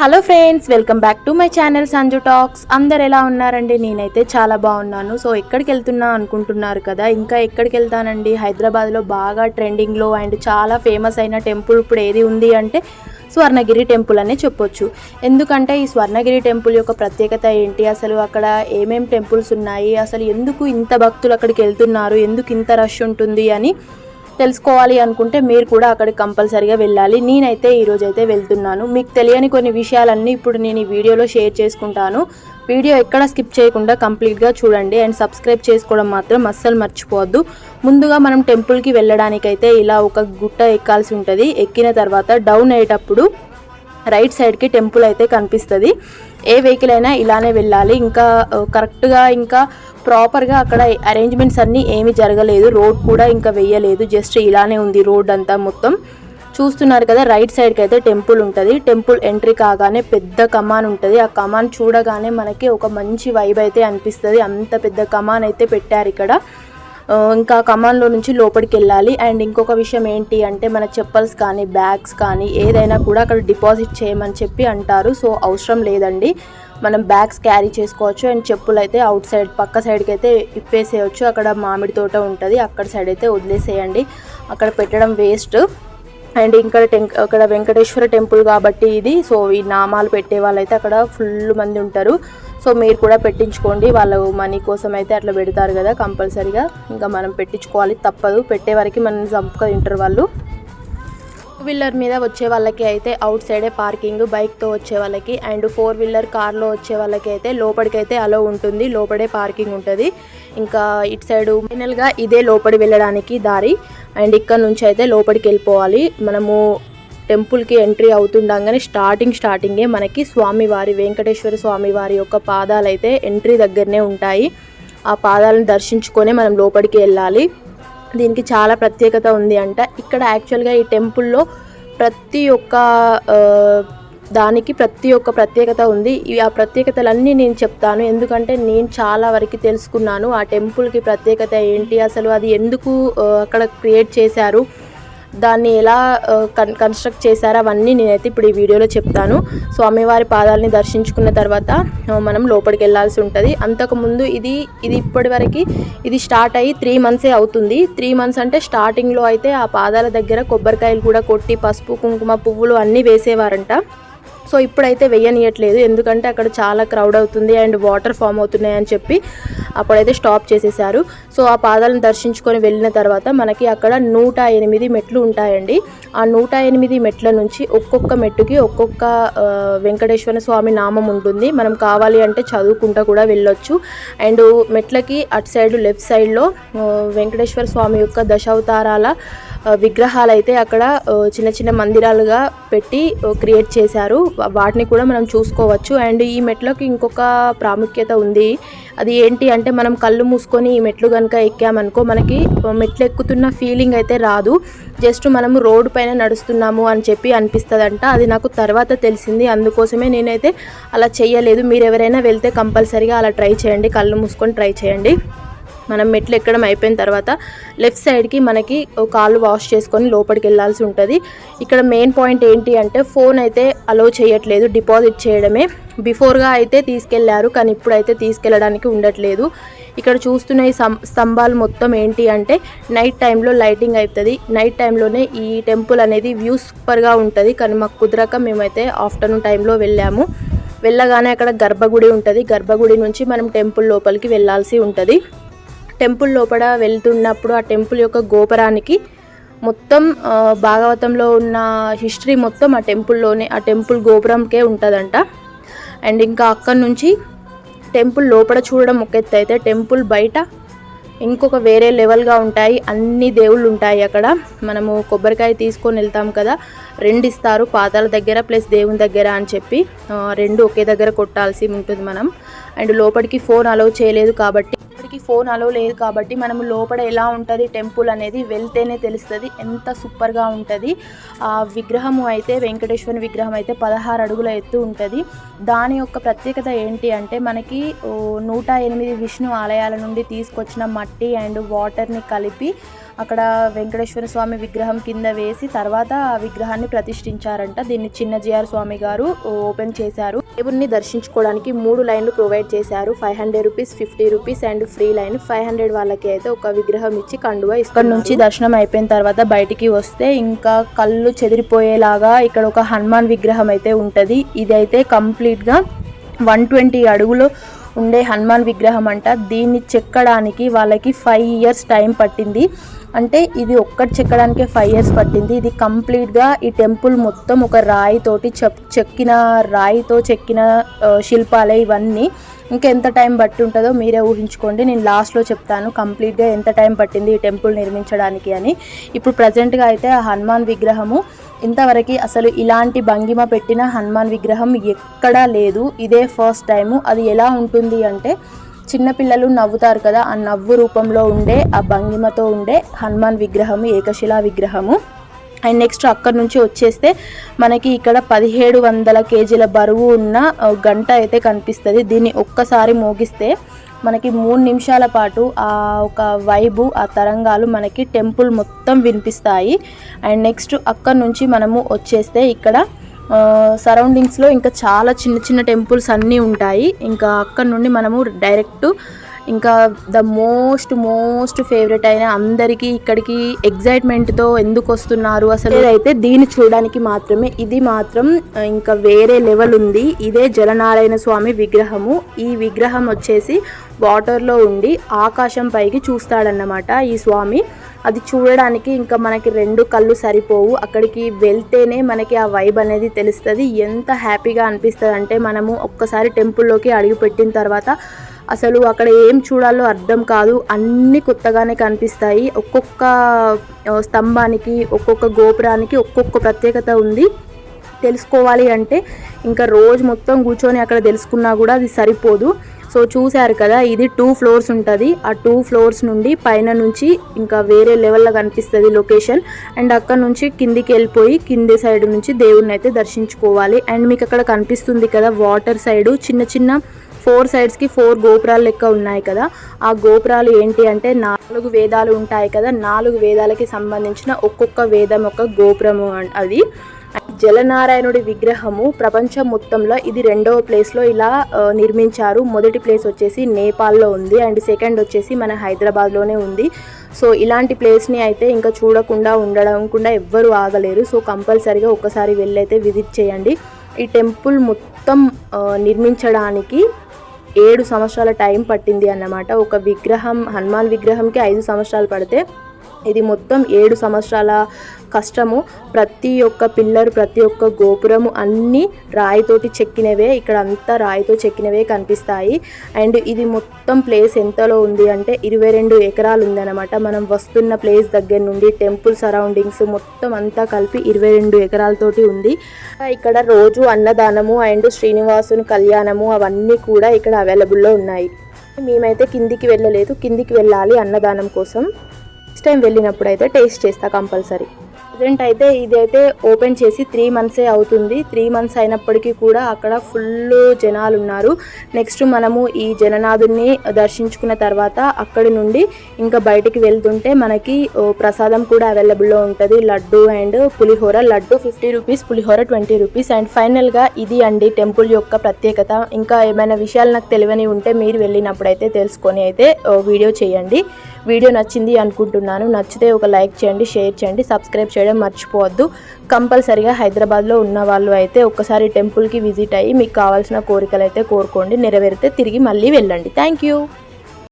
Hello friends welcome back to my channel Sanju talks అందరు ఎలా ఉన్నారండి? నేనైతే చాలా బాగున్నాను. సో ఎక్కడికి వెళ్తున్నా అనుకుంటున్నారు కదా? ఇంకా ఎక్కడికి వెళ్తానండి హైదరాబాద్లో బాగా ట్రెండింగ్లో అండ్ చాలా ఫేమస్ అయిన టెంపుల్ ఇప్పుడు ఏది ఉంది అంటే స్వర్ణగిరి టెంపుల్ అనే చెప్పొచ్చు. ఎందుకంటే ఈ స్వర్ణగిరి టెంపుల్ యొక్క ప్రత్యేకత ఏంటి? అసలు అక్కడ ఏమేం టెంపుల్స్ ఉన్నాయి? అసలు ఎందుకు ఇంత భక్తులు అక్కడికి వెళ్తున్నారు? ఎందుకు ఇంత రష్ ఉంటుంది? అని తెలుసుకోవాలి అనుకుంటే మీరు కూడా అక్కడికి కంపల్సరీగా వెళ్ళాలి. నేనైతే ఈరోజు అయితే వెళ్తున్నాను. మీకు తెలియని కొన్ని విషయాలన్నీ ఇప్పుడు నేను ఈ వీడియోలో షేర్ చేసుకుంటాను. వీడియో ఎక్కడ స్కిప్ చేయకుండా కంప్లీట్గా చూడండి. అండ్ సబ్స్క్రైబ్ చేసుకోవడం మాత్రం అస్సలు మర్చిపోవద్దు. ముందుగా మనం టెంపుల్కి వెళ్ళడానికైతే ఇలా ఒక గుట్ట ఎక్కాల్సి ఉంటుంది. ఎక్కిన తర్వాత డౌన్ అయ్యేటప్పుడు రైట్ సైడ్కి టెంపుల్ అయితే కనిపిస్తుంది. ఏ వెహికల్ అయినా ఇలానే వెళ్ళాలి. ఇంకా కరెక్ట్గా ఇంకా ప్రాపర్గా అక్కడ అరేంజ్మెంట్స్ అన్నీ ఏమీ జరగలేదు. రోడ్ కూడా ఇంకా వెయ్యలేదు జస్ట్ ఇలానే ఉంది రోడ్ అంతా మొత్తం. చూస్తున్నారు కదా రైట్ సైడ్కి అయితే టెంపుల్ ఉంటుంది. టెంపుల్ ఎంట్రీ కాగానే పెద్ద కమాన్ ఉంటుంది. ఆ కమాన్ చూడగానే మనకి ఒక మంచి వైబ్ అయితే అనిపిస్తుంది. అంత పెద్ద కమాన్ అయితే పెట్టారు ఇక్కడ. ఇంకా కమాన్లో నుంచి లోపలికి వెళ్ళాలి. అండ్ ఇంకొక విషయం ఏంటి అంటే మన చెప్పల్స్ కానీ బ్యాగ్స్ కానీ ఏదైనా కూడా అక్కడ డిపాజిట్ చేయమని చెప్పి అంటారు. సో అవసరం లేదండి. మనం బ్యాగ్స్ క్యారీ చేసుకోవచ్చు. అండ్ చెప్పులు అయితే అవుట్ సైడ్ పక్క సైడ్కి అయితే ఇప్పేసేయచ్చు. అక్కడ మామిడి తోట ఉంటుంది. అక్కడ సైడ్ అయితే వదిలేసేయండి. అక్కడ పెట్టడం వేస్ట్. అండ్ ఇంకా టెం అక్కడ వెంకటేశ్వర టెంపుల్ కాబట్టి ఇది. సో ఈ నామాలు పెట్టే వాళ్ళైతే అక్కడ ఫుల్ మంది ఉంటారు. సో మీరు కూడా పెట్టించుకోండి. వాళ్ళ మనీ కోసం అయితే అట్లా పెడతారు కదా కంపల్సరీగా. ఇంకా మనం పెట్టించుకోవాలి. తప్పదు. పెట్టే వరకు మనం చంపుక తింటారు వాళ్ళు. టూ వీలర్ మీద వచ్చే వాళ్ళకి అయితే అవుట్ సైడే పార్కింగ్ బైక్తో వచ్చే వాళ్ళకి అండ్ ఫోర్ వీలర్ కార్లో వచ్చే వాళ్ళకి అయితే లోపలికి అయితే అలో ఉంటుంది. లోపడే పార్కింగ్ ఉంటుంది. ఇంకా ఇటు సైడ్ ఫైనల్గా ఇదే లోపలి వెళ్ళడానికి దారి. అండ్ ఇక్కడ నుంచి అయితే లోపలికి వెళ్ళిపోవాలి. మనము టెంపుల్కి ఎంట్రీ అవుతుండగానే స్టార్టింగ్ స్టార్టింగే మనకి స్వామివారి వెంకటేశ్వర స్వామి వారి యొక్క పాదాలు అయితే ఎంట్రీ దగ్గరనే ఉంటాయి. ఆ పాదాలను దర్శించుకొని మనం లోపలికి వెళ్ళాలి. దీనికి చాలా ప్రత్యేకత ఉంది అంట. ఇక్కడ యాక్చువల్గా ఈ టెంపుల్లో ప్రతి ఒక్క దానికి ప్రతి ఒక్క ప్రత్యేకత ఉంది. ఈ ఆ ప్రత్యేకతలన్నీ నేను చెప్తాను. ఎందుకంటే నేను చాలా వరకు తెలుసుకున్నాను ఆ టెంపుల్కి ప్రత్యేకత ఏంటి అసలు అది ఎందుకు అక్కడ క్రియేట్ చేశారు దాన్ని ఎలా కన్ కన్స్ట్రక్ట్ చేశారో అవన్నీ నేనైతే ఇప్పుడు ఈ వీడియోలో చెప్తాను. స్వామివారి పాదాలని దర్శించుకున్న తర్వాత మనం లోపలికి వెళ్ళాల్సి ఉంటుంది. అంతకుముందు ఇది ఇది ఇప్పటివరకు ఇది స్టార్ట్ అయ్యి త్రీ మంత్సే అవుతుంది. త్రీ మంత్స్ అంటే స్టార్టింగ్లో అయితే ఆ పాదాల దగ్గర కొబ్బరికాయలు కూడా కొట్టి పసుపు కుంకుమ పువ్వులు అన్నీ వేసేవారంట. సో ఇప్పుడైతే వెయ్యనియట్లేదు. ఎందుకంటే అక్కడ చాలా క్రౌడ్ అవుతుంది అండ్ వాటర్ ఫామ్ అవుతున్నాయి అని చెప్పి అప్పుడైతే స్టాప్ చేసేసారు. సో ఆ పాదాలను దర్శించుకొని వెళ్ళిన తర్వాత మనకి అక్కడ నూట ఎనిమిది మెట్లు ఉంటాయండి. ఆ నూట ఎనిమిది మెట్ల నుంచి ఒక్కొక్క మెట్టుకి ఒక్కొక్క వెంకటేశ్వర స్వామి నామం ఉంటుంది. మనం కావాలి అంటే చదువుకుంటా కూడా వెళ్ళొచ్చు. అండ్ మెట్లకి అటు సైడ్ లెఫ్ట్ సైడ్లో వెంకటేశ్వర స్వామి యొక్క దశావతారాల విగ్రహాలు అయితే అక్కడ చిన్న చిన్న మందిరాలుగా పెట్టి క్రియేట్ చేశారు. వాటిని కూడా మనం చూసుకోవచ్చు. అండ్ ఈ మెట్లకి ఇంకొక ప్రాముఖ్యత ఉంది. అది ఏంటి అంటే మనం కళ్ళు మూసుకొని ఈ మెట్లు కనుక ఎక్కామనుకో మనకి మెట్లు ఎక్కుతున్న ఫీలింగ్ అయితే రాదు. జస్ట్ మనము రోడ్డు పైన నడుస్తున్నాము అని చెప్పి అనిపిస్తుందంట. అది నాకు తర్వాత తెలిసింది. అందుకోసమే నేనైతే అలా చేయలేదు మీరు ఎవరైనా వెళ్తే కంపల్సరీగా అలా ట్రై చేయండి. కళ్ళు మూసుకొని ట్రై చేయండి. మనం మెట్లు ఎక్కడం అయిపోయిన తర్వాత లెఫ్ట్ సైడ్కి మనకి కాళ్ళు వాష్ చేసుకొని లోపలికి వెళ్ళాల్సి ఉంటుంది. ఇక్కడ మెయిన్ పాయింట్ ఏంటి అంటే ఫోన్ అయితే అలో చేయట్లేదు డిపాజిట్ చేయడమే. బిఫోర్గా అయితే తీసుకెళ్ళారు కానీ ఇప్పుడైతే తీసుకెళ్ళడానికి ఉండట్లేదు. ఇక్కడ చూస్తున్న ఈ స్తంభాలు మొత్తం ఏంటి అంటే నైట్ టైంలో లైటింగ్ అవుతుంది నైట్ టైంలోనే ఈ టెంపుల్ అనేది వ్యూ సూపర్గా ఉంటుంది. కానీ మాకు కుదరక మేమైతే ఆఫ్టర్నూన్ టైంలో వెళ్ళాము. వెళ్ళగానే అక్కడ గర్భగుడి ఉంటుంది. గర్భగుడి నుంచి మనం టెంపుల్ లోపలికి వెళ్ళాల్సి ఉంటుంది. టెంపుల్ లోపల వెళ్తున్నప్పుడు ఆ టెంపుల్ యొక్క గోపురానికి మొత్తం భాగవతంలో ఉన్న హిస్టరీ మొత్తం ఆ టెంపుల్లోనే ఆ టెంపుల్ గోపురంకే ఉంటుందంట. అండ్ ఇంకా అక్కడి నుంచి టెంపుల్ లోపల చూడడం ఒక ఎత్తు అయితే టెంపుల్ బయట ఇంకొక వేరే లెవెల్గా ఉంటాయి. అన్ని దేవుళ్ళు ఉంటాయి అక్కడ. మనము కొబ్బరికాయ తీసుకొని వెళ్తాం కదా రెండు ఇస్తారు పాదాల దగ్గర ప్లస్ దేవుని దగ్గర అని చెప్పి రెండు ఒకే దగ్గర కొట్టాల్సి ఉంటుంది మనం. అండ్ లోపలికి ఫోన్ అలౌ చేయలేదు కాబట్టి ఫోన్ అలో లేదు కాబట్టి మనము లోపల ఎలా ఉంటుంది టెంపుల్ అనేది వెళ్తేనే తెలుస్తుంది ఎంత సూపర్గా ఉంటుంది. ఆ విగ్రహము అయితే వెంకటేశ్వర విగ్రహం అయితే పదహారు అడుగుల ఎత్తు ఉంటుంది. దాని యొక్క ప్రత్యేకత ఏంటి అంటే మనకి నూట ఎనిమిది విష్ణు ఆలయాల నుండి తీసుకొచ్చిన మట్టి అండ్ వాటర్ని కలిపి అక్కడ వెంకటేశ్వర స్వామి విగ్రహం కింద వేసి తర్వాత ఆ విగ్రహాన్ని ప్రతిష్ఠించారంట. దీన్ని చిన్న జిఆర్ స్వామి గారు ఓపెన్ చేశారు. దేవుణ్ణి దర్శించుకోవడానికి మూడు లైన్లు ప్రొవైడ్ చేశారు. Five hundred rupees fifty rupees and free line. Five hundred వాళ్ళకి అయితే ఒక విగ్రహం ఇచ్చి కండువా ఇక్కడ నుంచి దర్శనం అయిపోయిన తర్వాత బయటికి వస్తే ఇంకా కళ్ళు చెదిరిపోయేలాగా ఇక్కడ ఒక హనుమాన్ విగ్రహం అయితే ఉంటుంది. ఇది అయితే కంప్లీట్గా వన్ ట్వంటీ అడుగులు ఉండే హనుమాన్ విగ్రహం అంట. దీన్ని చెక్కడానికి వాళ్ళకి ఫైవ్ ఇయర్స్ టైం పట్టింది. అంటే ఇది ఒక్కటి చెక్కడానికే ఫైవ్ ఇయర్స్ పట్టింది. ఇది కంప్లీట్గా ఈ టెంపుల్ మొత్తం ఒక రాయితోటి చెప్ చెక్కిన రాయితో చెక్కిన శిల్పాలే ఇవన్నీ. ఇంకా ఎంత టైం బట్టి ఉంటుందో మీరే ఊహించుకోండి. నేను లాస్ట్లో చెప్తాను కంప్లీట్గా ఎంత టైం పట్టింది ఈ టెంపుల్ నిర్మించడానికి అని. ఇప్పుడు ప్రజెంట్గా అయితే ఆ హనుమాన్ విగ్రహము ఇంతవరకు అసలు ఇలాంటి భంగిమ పెట్టిన హనుమాన్ విగ్రహం ఎక్కడా లేదు. ఇదే ఫస్ట్ టైము. అది ఎలా ఉంటుంది అంటే చిన్నపిల్లలు నవ్వుతారు కదా ఆ నవ్వు రూపంలో ఉండే ఆ భంగిమతో ఉండే హనుమాన్ విగ్రహము ఏకశిలా విగ్రహము. అండ్ నెక్స్ట్ అక్కడ నుంచి వచ్చేస్తే మనకి ఇక్కడ పదిహేడు వందల కేజీల బరువు ఉన్న గంట అయితే కనిపిస్తుంది. దీన్ని ఒక్కసారి మోగిస్తే మనకి మూడు నిమిషాల పాటు ఆ ఒక వైబు ఆ తరంగాలు మనకి టెంపుల్ మొత్తం వినిపిస్తాయి. అండ్ నెక్స్ట్ అక్కడ నుంచి మనము వచ్చేస్తే ఇక్కడ సరౌండింగ్స్లో ఇంకా చాలా చిన్న చిన్న టెంపుల్స్ అన్నీ ఉంటాయి. ఇంకా అక్కడ నుండి మనము డైరెక్ట్ ఇంకా ద మోస్ట్ మోస్ట్ ఫేవరెట్ అయిన అందరికీ ఇక్కడికి ఎగ్జైట్మెంట్తో ఎందుకు వస్తున్నారు అసలు? అయితే దీన్ని చూడడానికి మాత్రమే ఇది మాత్రం ఇంకా వేరే లెవెల్ ఉంది. ఇదే జలనారాయణ స్వామి విగ్రహము. ఈ విగ్రహం వచ్చేసి వాటర్లో ఉండి ఆకాశం పైకి చూస్తాడన్నమాట ఈ స్వామి. అది చూడడానికి ఇంకా మనకి రెండు కళ్ళు సరిపోవు. అక్కడికి వెళ్తేనే మనకి ఆ వైబ్ అనేది తెలుస్తుంది. ఎంత హ్యాపీగా అనిపిస్తుంది అంటే మనము ఒక్కసారి టెంపుల్లోకి అడుగుపెట్టిన తర్వాత అసలు అక్కడ ఏం చూడాలో అర్థం కాదు. అన్నీ కొత్తగానే కనిపిస్తాయి. ఒక్కొక్క స్తంభానికి ఒక్కొక్క గోపురానికి ఒక్కొక్క ప్రత్యేకత ఉంది. తెలుసుకోవాలి అంటే ఇంకా రోజు మొత్తం కూర్చొని అక్కడ తెలుసుకున్నా కూడా అది సరిపోదు. సో చూశారు కదా ఇది టూ ఫ్లోర్స్ ఉంటుంది. ఆ టూ ఫ్లోర్స్ నుండి పైన నుంచి ఇంకా వేరే లెవెల్లో కనిపిస్తుంది లొకేషన్ అండ్ అక్కడ నుంచి కిందికి వెళ్ళిపోయి కింది సైడ్ నుంచి దేవుణ్ణి అయితే దర్శించుకోవాలి. అండ్ మీకు అక్కడ కనిపిస్తుంది కదా వాటర్ సైడు చిన్న చిన్న ఫోర్ సైడ్స్కి ఫోర్ గోపురాలు లెక్క ఉన్నాయి కదా. ఆ గోపురాలు ఏంటి అంటే నాలుగు వేదాలు ఉంటాయి కదా. నాలుగు వేదాలకి సంబంధించిన ఒక్కొక్క వేదం ఒక గోపురము అది. జలనారాయణుడి విగ్రహము ప్రపంచం మొత్తంలో ఇది రెండవ ప్లేస్లో ఇలా నిర్మించారు. మొదటి ప్లేస్ వచ్చేసి నేపాల్లో ఉంది. అండ్ సెకండ్ వచ్చేసి మన హైదరాబాద్లోనే ఉంది. సో ఇలాంటి ప్లేస్ని అయితే ఇంకా చూడకుండా ఉండడం కూడా ఎవ్వరు ఆగలేరు. సో కంపల్సరీగా ఒక్కసారి వెళ్ళైతే విజిట్ చేయండి. ఈ టెంపుల్ మొత్తం నిర్మించడానికి ఏడు సంవత్సరాల టైం పట్టింది అన్నమాట. ఒక విగ్రహం హనుమాన్ విగ్రహంకి ఐదు సంవత్సరాలు పడితే ఇది మొత్తం ఏడు సంవత్సరాల కష్టము ప్రతి ఒక్క పిల్లర్ ప్రతి ఒక్క గోపురము అన్నీ రాయితోటి చెక్కినవే ఇక్కడ అంతా రాయితో చెక్కినవే కనిపిస్తాయి. అండ్ ఇది మొత్తం ప్లేస్ ఎంతలో ఉంది అంటే ఇరవై రెండు ఎకరాలు ఉందన్నమాట. మనం వస్తున్న ప్లేస్ దగ్గర నుండి టెంపుల్ సరౌండింగ్స్ మొత్తం అంతా కలిపి ఇరవై రెండు ఎకరాలతోటి ఉంది. ఇక్కడ రోజు అన్నదానము అండ్ శ్రీనివాసుని కళ్యాణము అవన్నీ కూడా ఇక్కడ అవైలబుల్లో ఉన్నాయి. మేమైతే కిందికి వెళ్ళలేదు. కిందికి వెళ్ళాలి అన్నదానం కోసం. నెక్స్ట్ టైం వెళ్ళినప్పుడు అయితే టేస్ట్ చేస్తా కంపల్సరీ. ప్రజెంట్ అయితే ఇదైతే ఓపెన్ చేసి త్రీ మంత్సే అవుతుంది. త్రీ మంత్స్ అయినప్పటికీ కూడా అక్కడ ఫుల్ జనాలు ఉన్నారు నెక్స్ట్ మనము ఈ జననాథుని దర్శించుకున్న తర్వాత అక్కడి నుండి ఇంకా బయటికి వెళ్తుంటే మనకి ప్రసాదం కూడా అవైలబుల్లో ఉంటుంది. Laddu and pulihora. Laddu fifty rupees pulihora twenty rupees. And ఫైనల్గా ఇది అండి టెంపుల్ యొక్క ప్రత్యేకత. ఇంకా ఏమైనా విషయాలు నాకు తెలియని ఉంటే మీరు వెళ్ళినప్పుడు అయితే తెలుసుకొని అయితే వీడియో చేయండి. వీడియో నచ్చింది అనుకుంటున్నాను. నచ్చితే ఒక లైక్ చేయండి షేర్ చేయండి సబ్స్క్రైబ్ చేయడం మర్చిపోవద్దు. కంపల్సరిగా హైదరాబాద్లో ఉన్న వాళ్ళు అయితే ఒక్కసారి టెంపుల్కి విజిట్ అయ్యి మీకు కావాల్సిన కోరికలు అయితే కోరుకోండి నెరవేరితే తిరిగి మళ్ళీ వెళ్ళండి. Thank you.